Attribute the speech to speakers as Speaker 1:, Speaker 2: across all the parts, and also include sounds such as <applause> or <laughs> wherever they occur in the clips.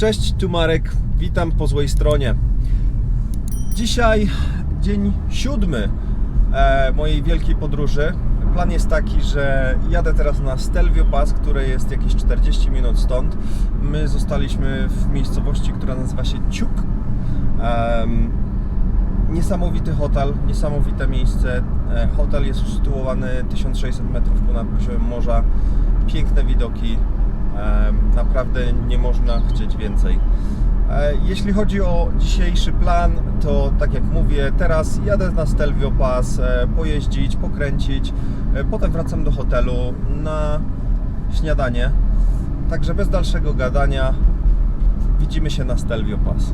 Speaker 1: Cześć, tu Marek, witam po złej stronie. Dzisiaj dzień siódmy e, mojej wielkiej podróży. Plan jest taki, że jadę teraz na Stelvio Pass, które jest jakieś 40 minut stąd. My zostaliśmy w miejscowości, która nazywa się Ciuk. Niesamowity hotel, niesamowite miejsce. E, Hotel jest usytuowany 1600 metrów ponad poziomem morza. Piękne widoki. Naprawdę nie można chcieć więcej. E, Jeśli chodzi o dzisiejszy plan, to tak jak mówię, teraz jadę na Stelvio Pass, e, pojeździć, pokręcić, e, potem wracam do hotelu na śniadanie. Także bez dalszego gadania widzimy się na Stelvio Pass.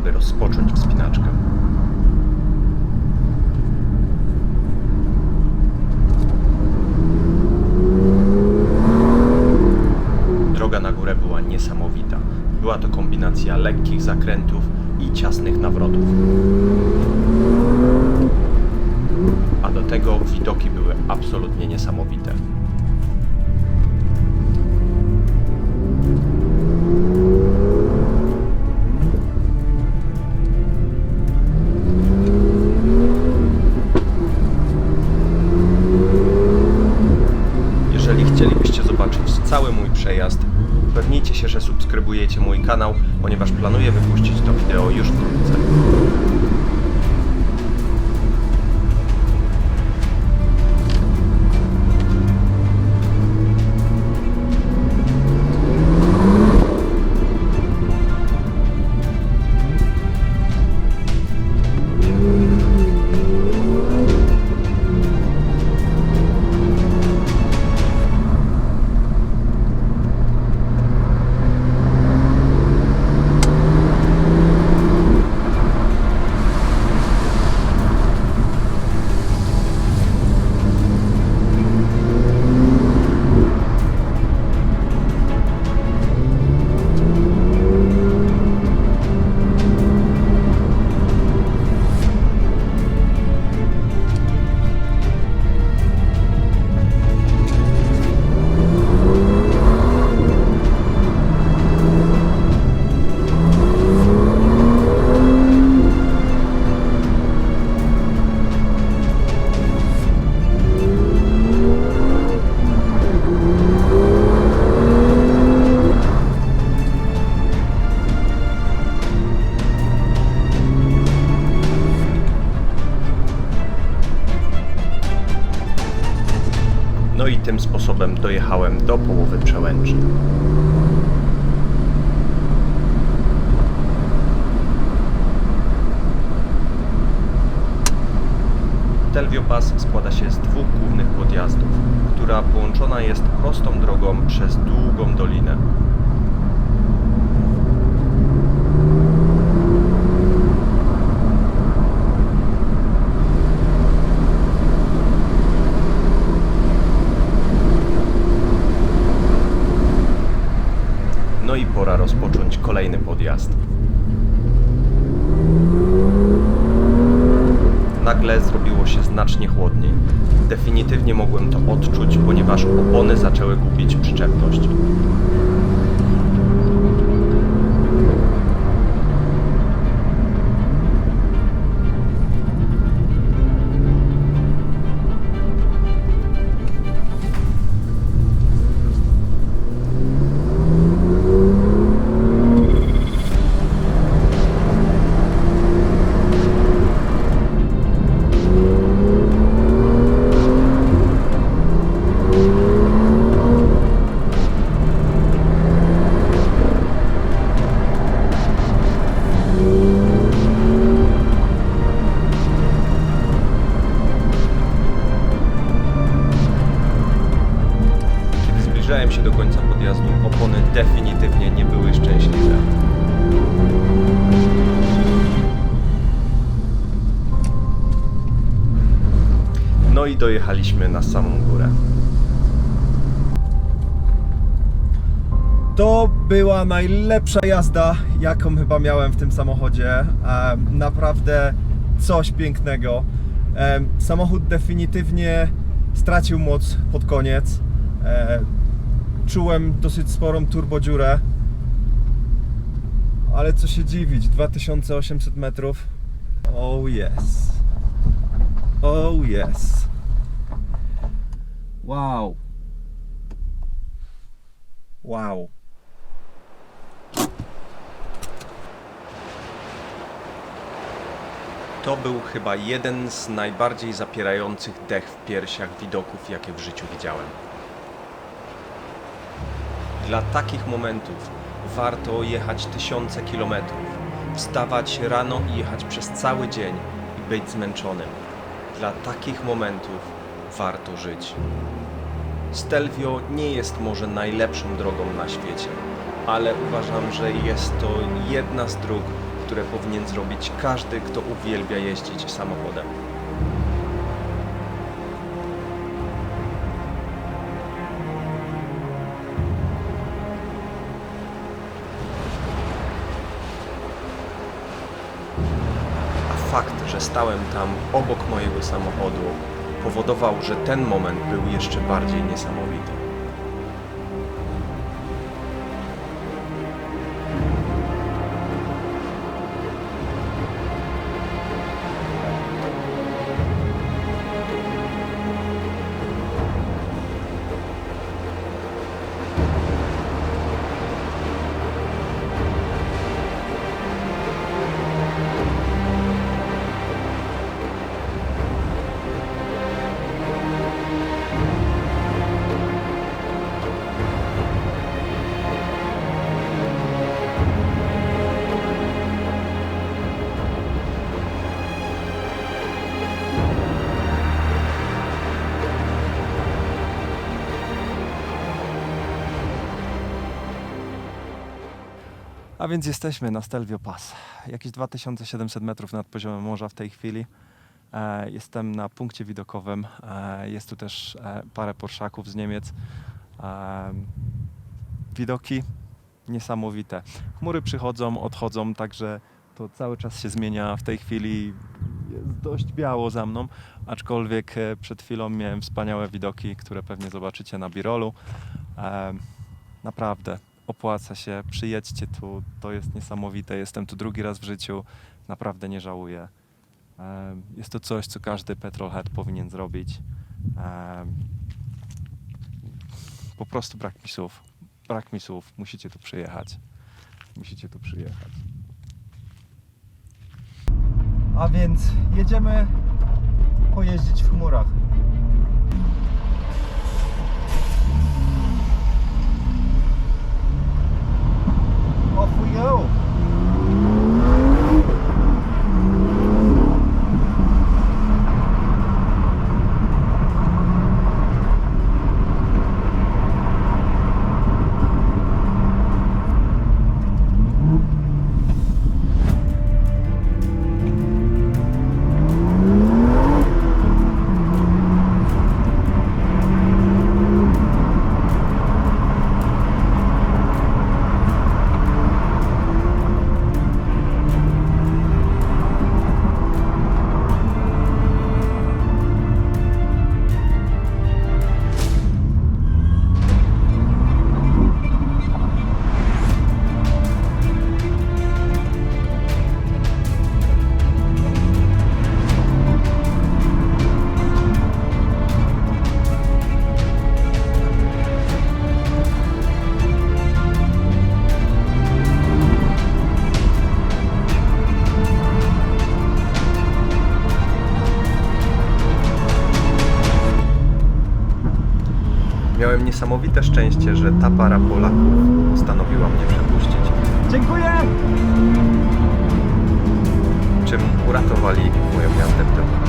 Speaker 2: Nadeszła pora, by rozpocząć wspinaczkę. Droga na górę była niesamowita. Była to kombinacja lekkich zakrętów i ciasnych nawrotów. A do tego widoki były absolutnie niesamowite. Przejazd, upewnijcie się, że subskrybujecie mój kanał, ponieważ planuję wypuścić to wideo już wkrótce. Do połowy przełęczy. Telvio Pass składa się z dwóch głównych podjazdów, która połączona jest prostą drogą przez długą dolinę. No i pora rozpocząć kolejny podjazd. Nagle zrobiło się znacznie chłodniej. Definitywnie mogłem to odczuć, ponieważ opony zaczęły gubić przyczepność. Na samą górę.
Speaker 1: To była najlepsza jazda, jaką chyba miałem w tym samochodzie. Naprawdę coś pięknego. Samochód definitywnie stracił moc pod koniec. Czułem dosyć sporą turbodziurę. Ale co się dziwić, 2800 metrów. Oh yes. Oh yes. Wow. Wow.
Speaker 2: To był chyba jeden z najbardziej zapierających dech w piersiach widoków, jakie w życiu widziałem. Dla takich momentów warto jechać tysiące kilometrów, wstawać rano i jechać przez cały dzień i być zmęczonym. Dla takich momentów warto żyć. Stelvio nie jest może najlepszą drogą na świecie, ale uważam, że jest to jedna z dróg, które powinien zrobić każdy, kto uwielbia jeździć samochodem. A fakt, że stałem tam obok mojego samochodu, powodował, że ten moment był jeszcze bardziej niesamowity.
Speaker 1: A więc jesteśmy na Stelvio Pass. Jakieś 2700 metrów nad poziomem morza w tej chwili. E, Jestem na punkcie widokowym. E, Jest tu też e, parę porszaków z Niemiec. E, Widoki niesamowite. Chmury przychodzą, odchodzą, także to cały czas się zmienia. W tej chwili jest dość biało za mną, aczkolwiek e, przed chwilą miałem wspaniałe widoki, które pewnie zobaczycie na Birolu. E, Naprawdę opłaca się, przyjedźcie tu, to jest niesamowite. Jestem tu drugi raz w życiu, naprawdę nie żałuję. Em, Jest to coś, co każdy petrolhead powinien zrobić. Em, Po prostu brak mi słów. Brak mi słów. Musicie tu przyjechać. Musicie tu przyjechać. A więc jedziemy pojeździć w chmurach. Off we go.
Speaker 2: Niesamowite szczęście, że ta para Polaków postanowiła mnie przepuścić,
Speaker 1: Dziękuję!
Speaker 2: czym uratowali moją jazdę w tym.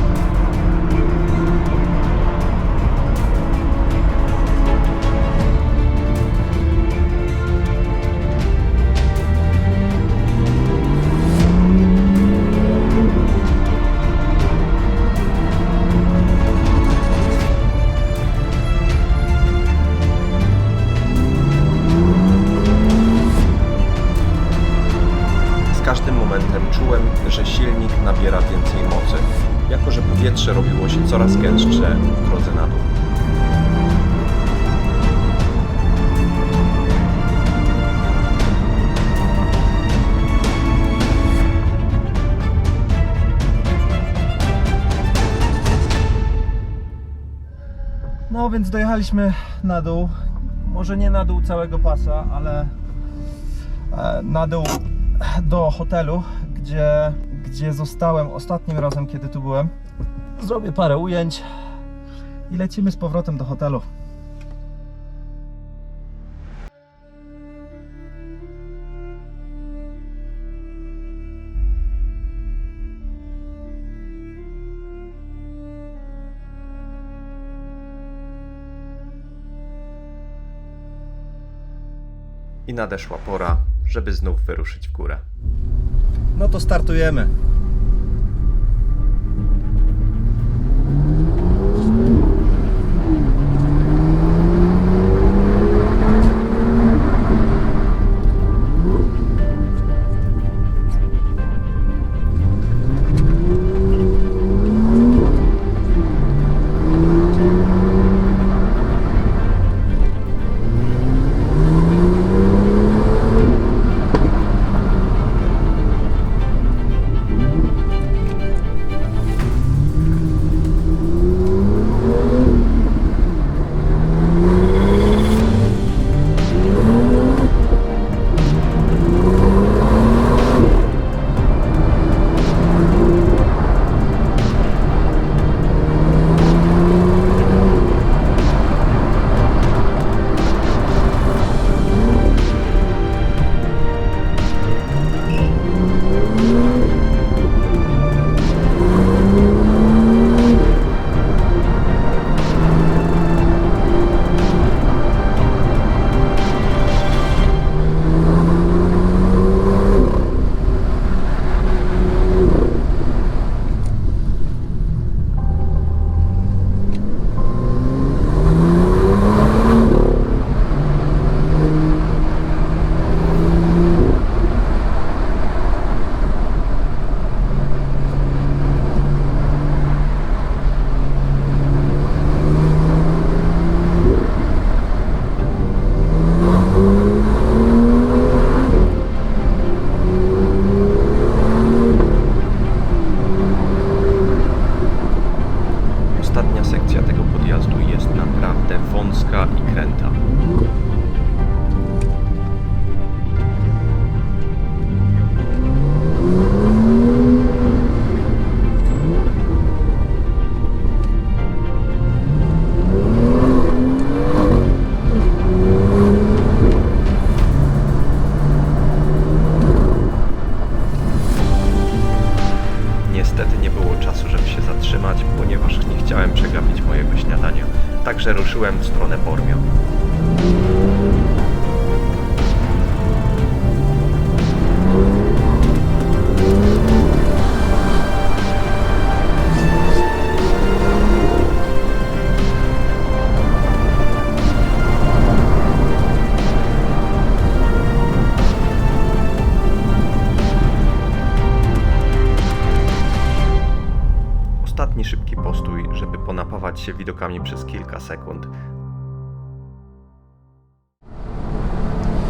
Speaker 2: Robiło się coraz gęstsze w drodze na dół.
Speaker 1: No więc dojechaliśmy na dół. Może nie na dół całego pasa, ale e, na dół do hotelu, gdzie, gdzie zostałem ostatnim razem, kiedy tu byłem. Zrobię parę ujęć i lecimy z powrotem do hotelu.
Speaker 2: I nadeszła pora, żeby znów wyruszyć w górę.
Speaker 1: No to startujemy.
Speaker 2: Podjazdu jest naprawdę wąska i kręta. Przez kilka sekund.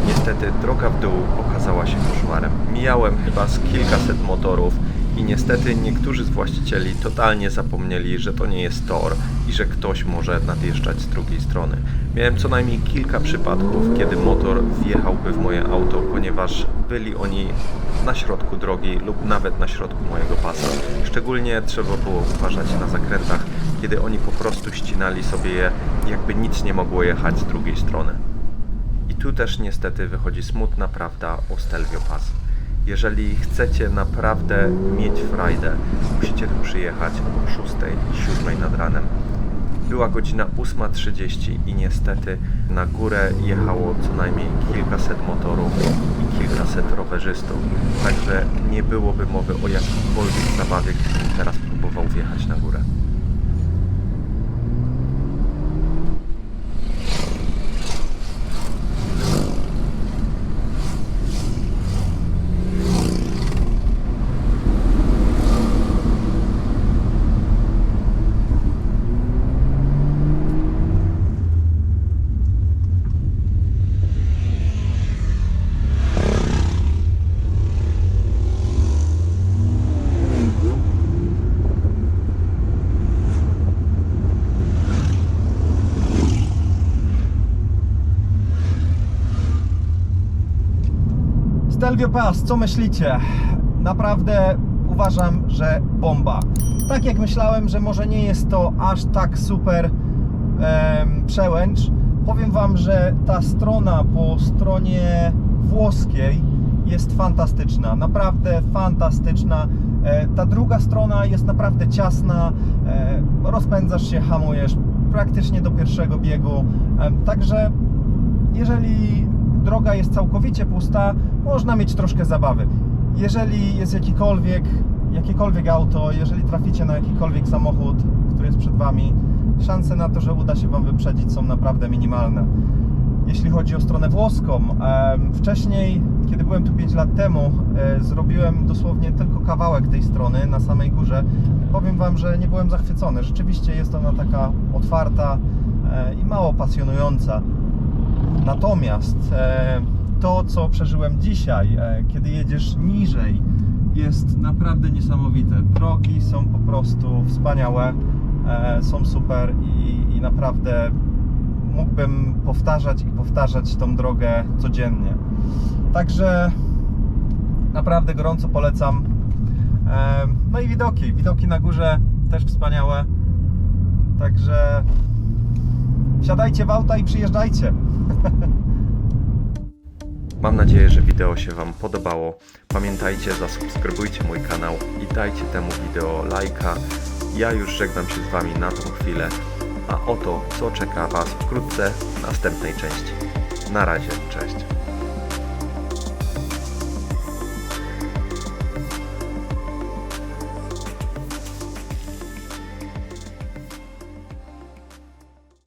Speaker 2: Niestety droga w dół okazała się koszmarem. Mijałem chyba z kilkaset motorów i niestety niektórzy z właścicieli totalnie zapomnieli, że to nie jest tor i że ktoś może nadjeżdżać z drugiej strony. Miałem co najmniej kilka przypadków, kiedy motor wjechałby w moje auto, ponieważ byli oni na środku drogi lub nawet na środku mojego pasa. Szczególnie trzeba było uważać na zakrętach, kiedy oni po prostu ścinali sobie je, jakby nic nie mogło jechać z drugiej strony. I tu też niestety wychodzi smutna prawda o Stelvio Pass. Jeżeli chcecie naprawdę mieć frajdę, musicie tu przyjechać o 6 i 7 nad ranem. Była godzina 8.30 i niestety na górę jechało co najmniej kilkaset motorów i kilkaset rowerzystów. Także nie byłoby mowy o jakiejkolwiek zabawie, gdybym teraz próbował wjechać na górę.
Speaker 1: Stelvio Pass, co myślicie? Naprawdę uważam, że bomba. Tak jak myślałem, że może nie jest to aż tak super przełęcz, powiem Wam, że ta strona po stronie włoskiej jest fantastyczna, naprawdę fantastyczna. E, Ta druga strona jest naprawdę ciasna, e, rozpędzasz się, hamujesz praktycznie do pierwszego biegu, Em, także jeżeli droga jest całkowicie pusta, można mieć troszkę zabawy. Jeżeli jest jakikolwiek, jakiekolwiek auto, jeżeli traficie na jakikolwiek samochód, który jest przed Wami, szanse na to, że uda się Wam wyprzedzić są naprawdę minimalne. Jeśli chodzi o stronę włoską, wcześniej, kiedy byłem tu 5 lat temu, e, zrobiłem dosłownie tylko kawałek tej strony na samej górze. Powiem Wam, że nie byłem zachwycony. Rzeczywiście jest ona taka otwarta e, i mało pasjonująca. Natomiast e, to, co przeżyłem dzisiaj, e, kiedy jedziesz niżej, jest naprawdę niesamowite. Drogi są po prostu wspaniałe, e, są super i, i naprawdę mógłbym powtarzać i powtarzać tą drogę codziennie. Także naprawdę gorąco polecam. No i widoki, widoki na górze też wspaniałe. Także wsiadajcie w auta i przyjeżdżajcie. <laughs>
Speaker 2: Mam nadzieję, że wideo się Wam podobało. Pamiętajcie, zasubskrybujcie mój kanał i dajcie temu wideo lajka. Ja już żegnam się z Wami na tą chwilę, a oto co czeka Was wkrótce w następnej części. Na razie, cześć.